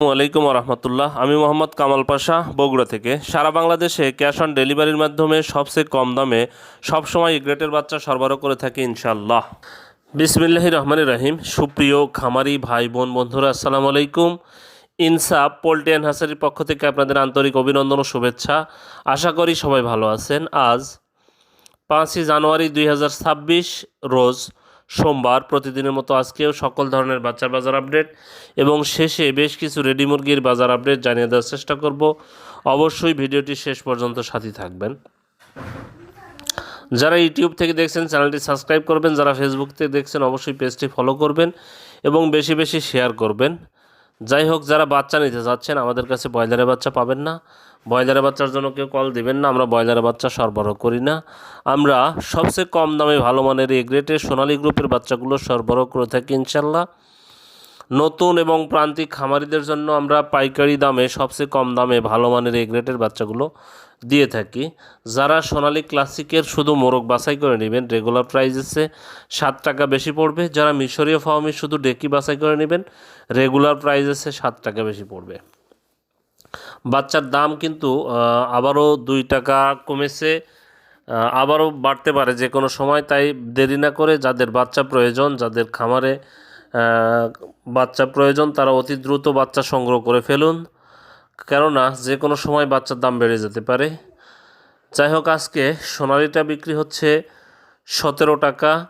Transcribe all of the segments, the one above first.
আলাইকুম রহমতুল্লাহ। আমি মোহাম্মদ কামাল পাশা, বগুড়া থেকে। সারা বাংলাদেশে ক্যাশ অন ডেলিভারির মাধ্যমে সবচেয়ে কম দামে সবসময় গ্রেটের বাচ্চা সরবরাহ করে থাকি ইনশাল্লাহ বিসমিল্লাহ রহমান রাহিম। সুপ্রিয় খামারি ভাই বোন বন্ধুরা, আসসালামু আলাইকুম। ইনসাফ, পোল্ট্রি অ্যান্ড হাসারির পক্ষ থেকে আপনাদের আন্তরিক অভিনন্দন ও শুভেচ্ছা। আশা করি সবাই ভালো আছেন। আজ পাঁচই জানুয়ারি দুই হাজার ছাব্বিশ রোজ সোমবার প্রতিদিনের মতো আজকেও সকল ধরনের বাচ্চার বাজার আপডেট এবং শেষে বেশ কিছু রেডি মুরগির বাজার আপডেট জানিয়ে দেওয়ার চেষ্টা করব। অবশ্যই ভিডিওটি শেষ পর্যন্ত সাথী থাকবেন। যারা ইউটিউব থেকে দেখছেন, চ্যানেলটি সাবস্ক্রাইব করবেন, যারা ফেসবুক থেকে দেখছেন, অবশ্যই পেজটি ফলো করবেন এবং বেশি বেশি শেয়ার করবেন। যাই হোক যারা বাচ্চা নিতে চাচ্ছেন আমাদের কাছে ব্রয়লারের বাচ্চা পাবেন না। ব্রয়লারের বাচ্চার জন্য কেউ কল দিবেন না, আমরা ব্রয়লারের বাচ্চা সরবরাহ করি না। আমরা সবচেয়ে কম দামে ভালো মানের এ গ্রেটের সোনালী গ্রুপের বাচ্চাগুলো সরবরাহ করে থাকি ইনশাল্লাহ নতুন এবং প্রান্তিক খামারিদের জন্য আমরা পাইকারি দামে, সবচেয়ে কম দামে ভালো মানের এ গ্রেটের বাচ্চাগুলো দিয়ে থাকি। যারা সোনালি ক্লাসিকের শুধু মোরগ বাছাই করে নেবেন রেগুলার প্রাইজেসে সাত টাকা বেশি পড়বে। যারা মিশরীয় ফার্মে শুধু ডেকি বাছাই করে নেবেন রেগুলার প্রাইজেসে সাত টাকা বেশি পড়বে। বাচ্চার দাম কিন্তু আবারও দুই টাকা কমেছে। আবারও বাড়তে পারে যে কোনো সময়, তাই দেরি না করে যাদের বাচ্চা প্রয়োজন, যাদের খামারে বাচ্চা প্রয়োজন, তারা অতি দ্রুত বাচ্চা সংগ্রহ করে ফেলুন। কেননা, যে কোনো সময় বাচ্চার দাম বেড়ে যেতে পারে। যাই হোক, আজকে সোনালিটা বিক্রি হচ্ছে সতেরো টাকা।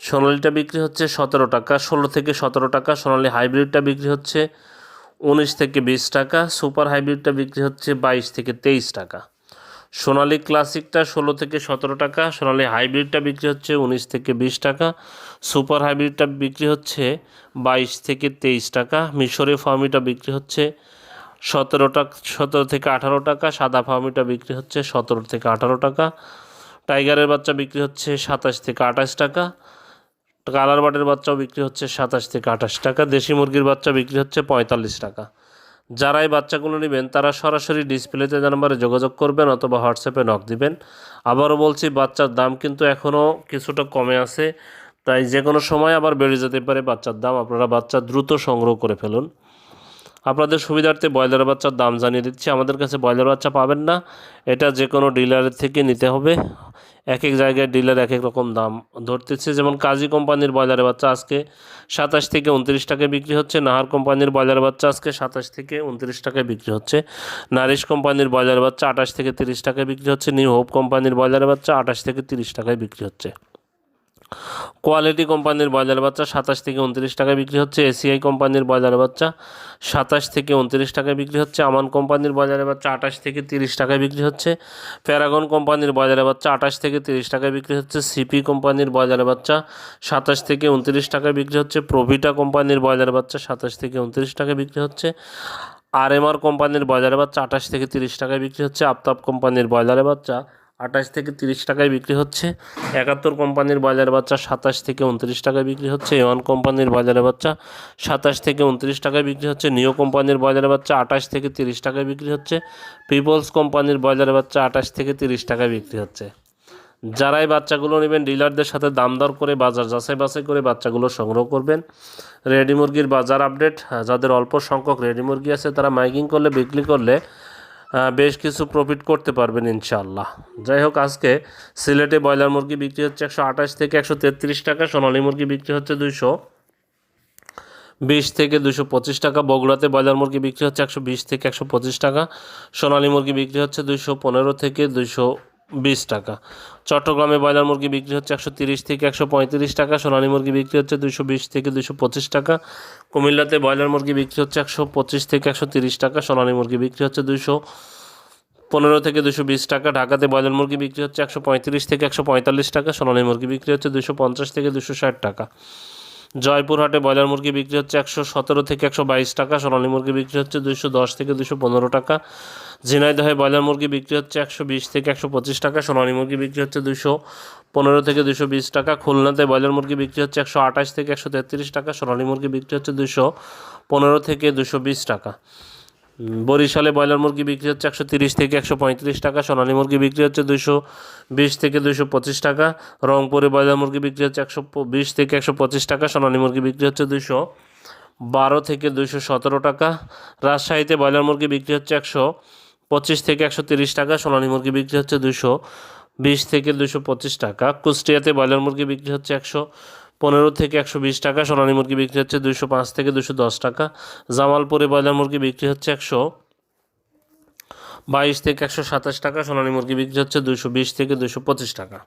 সোনালিটা বিক্রি হচ্ছে সতেরো টাকা, ষোলো থেকে সতেরো টাকা। সোনালি হাইব্রিডটা বিক্রি হচ্ছে উনিশ থেকে বিশ টাকা। সুপার হাইব্রিডটা বিক্রি হচ্ছে বাইশ থেকে তেইশ টাকা। সোনালি ক্লাসিকটা ষোলো থেকে সতেরো টাকা, সোনালি হাইব্রিডটা বিক্রি হচ্ছে উনিশ থেকে বিশ টাকা, সুপার হাইব্রিডটা বিক্রি হচ্ছে বাইশ থেকে তেইশ টাকা, মিশরে ফার্মিটা বিক্রি হচ্ছে সতেরো টাকা, সতেরো থেকে আঠারো টাকা, সাদা ফার্মিটা বিক্রি হচ্ছে সতেরো থেকে আঠারো টাকা, টাইগারের বাচ্চা বিক্রি হচ্ছে সাতাশ থেকে আঠাশ টাকা, কালার বাটের বাচ্চাও বিক্রি হচ্ছে সাতাশ থেকে আঠাশ টাকা, দেশি মুরগির বাচ্চা বিক্রি হচ্ছে পঁয়তাল্লিশ টাকা। যারা এই বাচ্চাগুলো নেবেন, তারা সরাসরি ডিসপ্লেতে নাম্বারে যোগাযোগ করবেন অথবা হোয়াটসঅ্যাপে নক দিবেন। আবারও বলছি, বাচ্চার দাম কিন্তু এখনও কিছুটা কমে আছে। তাই যে কোনো সময় আবার বেড়ে যেতে পারে বাচ্চার দাম। আপনারা বাচ্চা দ্রুত সংগ্রহ করে ফেলুন। আপনাদের সুবিধার্থে ব্রয়লার বাচ্চার দাম জানিয়ে দিচ্ছি। আমাদের কাছে ব্রয়লার বাচ্চা পাবেন না। এটা যে কোনো ডিলারের থেকে নিতে হবে। এক এক জায়গায় ডিলার এক এক রকম দাম ধরতেছে। যেমন কাজী কোম্পানির ব্রয়লারের বাচ্চা আজকে সাতাশ থেকে উনত্রিশ টাকায় বিক্রি হচ্ছে। নাহার কোম্পানির ব্রয়লার বাচ্চা আজকে সাতাশ থেকে উনত্রিশ টাকায় বিক্রি হচ্ছে। নারিশ কোম্পানির ব্রয়লার বাচ্চা আঠাশ থেকে তিরিশ টাকায় বিক্রি হচ্ছে। নিউ হোপ কোম্পানির ব্রয়লার বাচ্চা আঠাশ থেকে তিরিশ টাকায় বিক্রি হচ্ছে। কোয়ালিটি কোম্পানির ব্রয়লার বাচ্চা সাতাশ থেকে উনত্রিশ টাকায় বিক্রি হচ্ছে। এসিআই কোম্পানির ব্রয়লার বাচ্চা সাতাশ থেকে উনত্রিশ টাকায় বিক্রি হচ্ছে। আমান কোম্পানির বাজারের বাচ্চা আঠাশ থেকে তিরিশ টাকায় বিক্রি হচ্ছে। প্যারাগন কোম্পানির বাজারের বাচ্চা আঠাশ থেকে তিরিশ টাকায় বিক্রি হচ্ছে। সিপি কোম্পানির বাজারের বাচ্চা সাতাশ থেকে উনত্রিশ টাকায় বিক্রি হচ্ছে। প্রভিটা কোম্পানির বাজারের বাচ্চা সাতাশ থেকে উনত্রিশ টাকায় বিক্রি হচ্ছে। আর এম আর কোম্পানির বাজারে বাচ্চা আঠাশ থেকে তিরিশ টাকায় বিক্রি হচ্ছে। আফতাব কোম্পানির বাজারে বাচ্চা আঠাশ থেকে তিরিশ টাকায় বিক্রি হচ্ছে। একাত্তর কোম্পানির বাজারে বাচ্চা সাতাশ থেকে উনত্রিশ টাকায় বিক্রি হচ্ছে। এওয়ান কোম্পানির বাজারে বাচ্চা সাতাশ থেকে উনত্রিশ টাকায় বিক্রি হচ্ছে। নিও কোম্পানির বাজারে বাচ্চা আঠাশ থেকে তিরিশ টাকায় বিক্রি হচ্ছে। পিপলস কোম্পানির বাজারে বাচ্চা আঠাশ থেকে তিরিশ টাকায় বিক্রি হচ্ছে। যারাই বাচ্চাগুলো নেবেন, ডিলারদের সাথে দাম দর করে, বাজার যাচাই বাছাই করে বাচ্চাগুলো সংগ্রহ করবেন। রেডি মুরগির বাজার আপডেট। যাদের অল্প সংখ্যক রেডি মুরগি আছে, তারা মাইকিং করলে, বিক্রি করলে বেশ কিছু প্রফিট করতে পারবেন ইনশাল্লাহ যাই হোক, আজকে সিলেটে ব্রয়লার মুরগি বিক্রি হচ্ছে একশো আঠাশ থেকে একশো তেত্রিশ টাকা, সোনালী মুরগি বিক্রি হচ্ছে দুইশো বিশ থেকে দুশো পঁচিশ টাকা, বগুড়াতে ব্রয়লার মুরগি বিক্রি হচ্ছে একশো বিশ থেকে একশো পঁচিশ টাকা, সোনালী মুরগি বিক্রি হচ্ছে দুশো পনেরো থেকে দুশো বিশ টাকা। চট্টগ্রামে ব্রয়লার মুরগি বিক্রি হচ্ছে একশো তিরিশ থেকে একশো পঁয়ত্রিশ টাকা, সোনালী মুরগি বিক্রি হচ্ছে দুশো বিশ থেকে দুশো পঁচিশ টাকা, কুমিল্লাতে ব্রয়লার মুরগি বিক্রি হচ্ছে একশো পঁচিশ থেকে একশো তিরিশ টাকা, সোনালী মুরগি বিক্রি হচ্ছে দুশো পনেরো থেকে দুশো বিশ টাকা, ঢাকাতে ব্রয়লার মুরগি বিক্রি হচ্ছে একশো পঁয়ত্রিশ থেকে একশো পঁয়তাল্লিশ টাকা, সোনালী মুরগি বিক্রি হচ্ছে দুশো পঞ্চাশ থেকে দুশো ষাট টাকা। জয়পুরহাটে ব্রয়লার মুরগি বিক্রি হচ্ছে একশো সতেরো থেকে একশো বাইশ টাকা, সোনালী মুরগি বিক্রি হচ্ছে দুশো দশ থেকে দুশো পনেরো টাকা। ঝিনাইদহে ব্রয়লার মুরগি বিক্রি হচ্ছে একশো বিশ থেকে একশো পঁচিশ টাকা, সোনালী মুরগি বিক্রি হচ্ছে দুশো পনেরো থেকে দুশো বিশ টাকা। খুলনাতে ব্রয়লার মুরগি বিক্রি হচ্ছে একশো আঠাশ থেকে একশো তেত্রিশ টাকা, সোনালী মুরগি বিক্রি হচ্ছে দুশো পনেরো থেকে দুশো বিশ টাকা। বরিশালে ব্রয়লার মুরগি বিক্রি হচ্ছে একশো তিরিশ থেকে একশো পঁয়ত্রিশ টাকা, সোনালী মুরগি বিক্রি হচ্ছে দুশো বিশ থেকে দুশো পঁচিশ টাকা, রংপুরে ব্রয়লার মুরগি বিক্রি হচ্ছে একশো বিশ থেকে একশো পঁচিশ টাকা, সোনালী মুরগি বিক্রি হচ্ছে দুশো বারো থেকে দুশো সতেরো টাকা, রাজশাহীতে ব্রয়লার মুরগি বিক্রি হচ্ছে একশো পঁচিশ থেকে একশো তিরিশ টাকা, সোনালী মুরগি বিক্রি হচ্ছে দুশো বিশ থেকে দুশো পঁচিশ টাকা, কুষ্টিয়াতে ব্রয়লার মুরগি বিক্রি হচ্ছে একশো পনেরো থেকে একশো বিশ টাকা, সোনালী মুরগি বিক্রি হচ্ছে দুশো পাঁচ থেকে দুশো দশ টাকা, জামালপুরে ব্রয়লার মুরগি বিক্রি হচ্ছে একশো বাইশ থেকে একশো সাতাশ টাকা, সোনালী মুরগি বিক্রি হচ্ছে দুশো বিশ থেকে দুশো পঁচিশ টাকা।